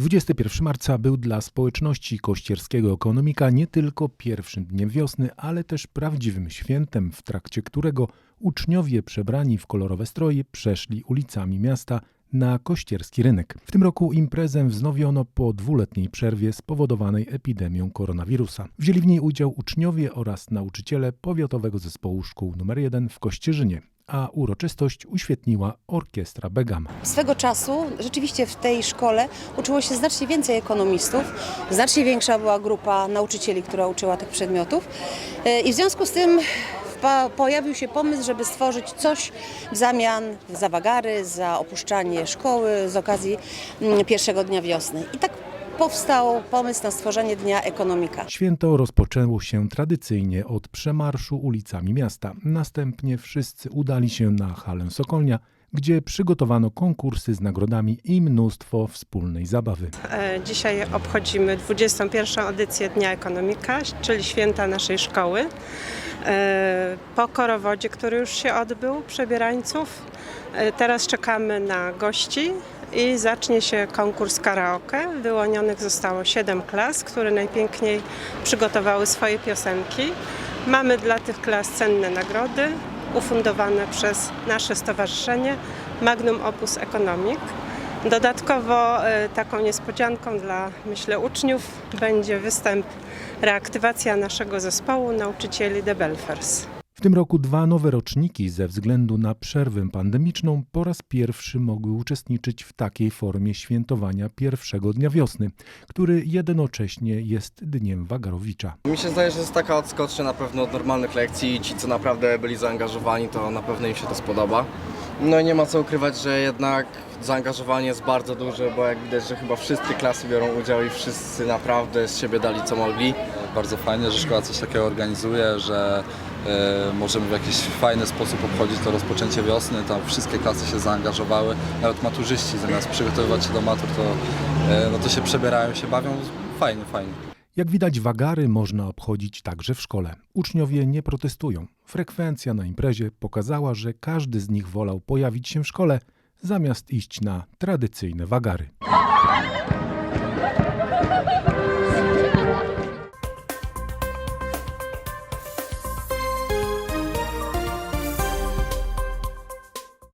21 marca był dla społeczności kościerskiego ekonomika nie tylko pierwszym dniem wiosny, ale też prawdziwym świętem, w trakcie którego uczniowie przebrani w kolorowe stroje przeszli ulicami miasta na kościerski rynek. W tym roku imprezę wznowiono po dwuletniej przerwie spowodowanej epidemią koronawirusa. Wzięli w niej udział uczniowie oraz nauczyciele powiatowego zespołu szkół nr 1 w Kościerzynie, a uroczystość uświetniła orkiestra Begama. Swego czasu rzeczywiście w tej szkole uczyło się znacznie więcej ekonomistów, znacznie większa była grupa nauczycieli, która uczyła tych przedmiotów E, i w związku z tym pojawił się pomysł, żeby stworzyć coś w zamian za wagary, za opuszczanie szkoły z okazji mm, pierwszego dnia wiosny. I tak powstał pomysł na stworzenie Dnia Ekonomika. Święto rozpoczęło się tradycyjnie od przemarszu ulicami miasta. Następnie wszyscy udali się na halę Sokolnia, gdzie przygotowano konkursy z nagrodami i mnóstwo wspólnej zabawy. E, Dzisiaj obchodzimy 21. edycję Dnia Ekonomika, czyli święta naszej szkoły. E, Po korowodzie, który już się odbył, przebierańców, e, teraz czekamy na gości i zacznie się konkurs karaoke. Wyłonionych zostało 7 klas, które najpiękniej przygotowały swoje piosenki. Mamy dla tych klas cenne nagrody ufundowane przez nasze stowarzyszenie Magnum Opus Economic. Dodatkowo e, taką niespodzianką dla, myślę, uczniów będzie występ, reaktywacja naszego zespołu nauczycieli The Belfers. W tym roku dwa nowe roczniki ze względu na przerwę pandemiczną po raz pierwszy mogły uczestniczyć w takiej formie świętowania pierwszego dnia wiosny, który jednocześnie jest Dniem Wagarowicza. Mi się zdaje, że jest taka odskocznia na pewno od normalnych lekcji i ci, co naprawdę byli zaangażowani, to na pewno im się to spodoba. No nie ma co ukrywać, że jednak zaangażowanie jest bardzo duże, bo jak widać, że chyba wszystkie klasy biorą udział i wszyscy naprawdę z siebie dali co mogli. Bardzo fajnie, że szkoła coś takiego organizuje, że e, możemy w jakiś fajny sposób obchodzić to rozpoczęcie wiosny. Tam wszystkie klasy się zaangażowały, nawet maturzyści zamiast przygotowywać się do matur, to, e, no to się przebierają, się bawią. Fajnie, fajnie. Jak widać, wagary można obchodzić także w szkole. Uczniowie nie protestują. Frekwencja na imprezie pokazała, że każdy z nich wolał pojawić się w szkole, zamiast iść na tradycyjne wagary.